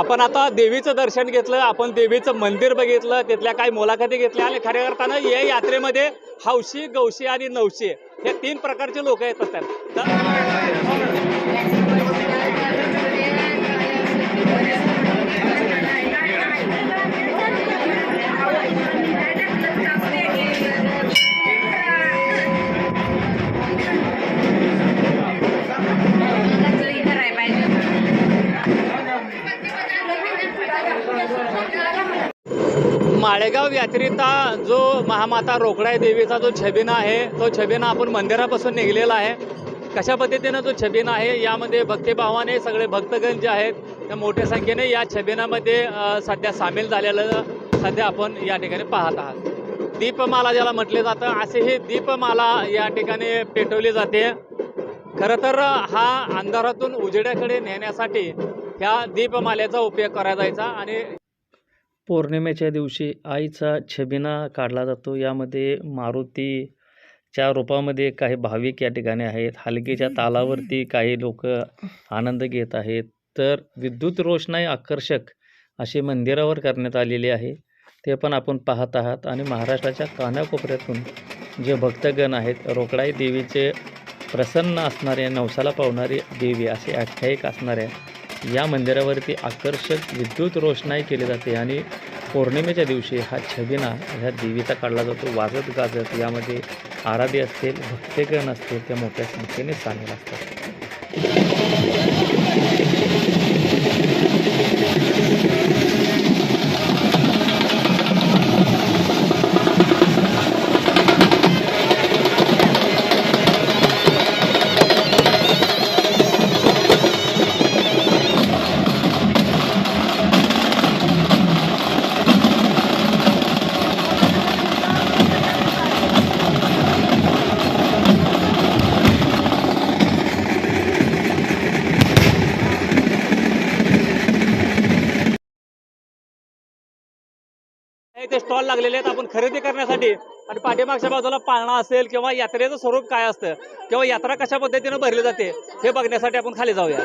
आपण आता देवीचं दर्शन घेतलं आपण देवीचं मंदिर बघितलं तिथल्या काही मुलाखती घेतल्या आणि खऱ्या अर्थानं या यात्रेमध्ये हौशी गौशी आणि नवशी हे तीन प्रकारचे लोक येत असतात. तर माळेगाव यात्रेचा जो महामाता रोकडाई देवीचा जो छबिना आहे तो छबिना आपण मंदिरापासून निघलेला आहे. कशा पद्धतीनं जो छबिना आहे यामध्ये भक्तिभावाने सगळे भक्तगण जे आहेत त्या मोठ्या संख्येने या छबिनामध्ये सध्या सामील झालेलं सध्या आपण या ठिकाणी पाहत आहात. दीपमाला ज्याला म्हटले जातं असे ही दीपमाला या ठिकाणी पेटवली जाते. खरं तर हा अंधारातून उजेड्याकडे नेण्यासाठी ह्या दीपमालेचा उपयोग करायला जायचा आणि पौर्णिमेच्या दिवशी आईचा छबिना काढला जातो. यामध्ये मारुतीच्या रूपामध्ये काही भाविक या ठिकाणी आहेत. हलगीच्या तालावरती काही लोक आनंद घेत आहेत. तर विद्युत रोषणाई आकर्षक अशी मंदिरावर करण्यात आलेली आहे. ते पण आपण पाहत आहात. आणि महाराष्ट्राच्या कानाकोपऱ्यातून जे भक्तगण आहेत रोकडाई देवीचे प्रसन्न असणारे नवसाला पावणारी देवी असे आख्यायिक असणाऱ्या या मंदिरावरती आकर्षक विद्युत रोषणाई केली जाते आणि पौर्णिमेच्या दिवशी हा छबिना ह्या देवीचा काढला जातो. वाजत गाजत यामध्ये आराधी असतील भक्तेकरण असतील त्या मोठ्या संख्येने सामील असतात. इथे स्टॉल लागलेले आहेत आपण खरेदी करण्यासाठी. आणि पाठीमागच्या बाजूला पाळणा असेल किंवा यात्रेचं स्वरूप काय असतं? किंवा यात्रा कशा पद्धतीनं भरली जाते? हे बघण्यासाठी आपण खाली जाऊया.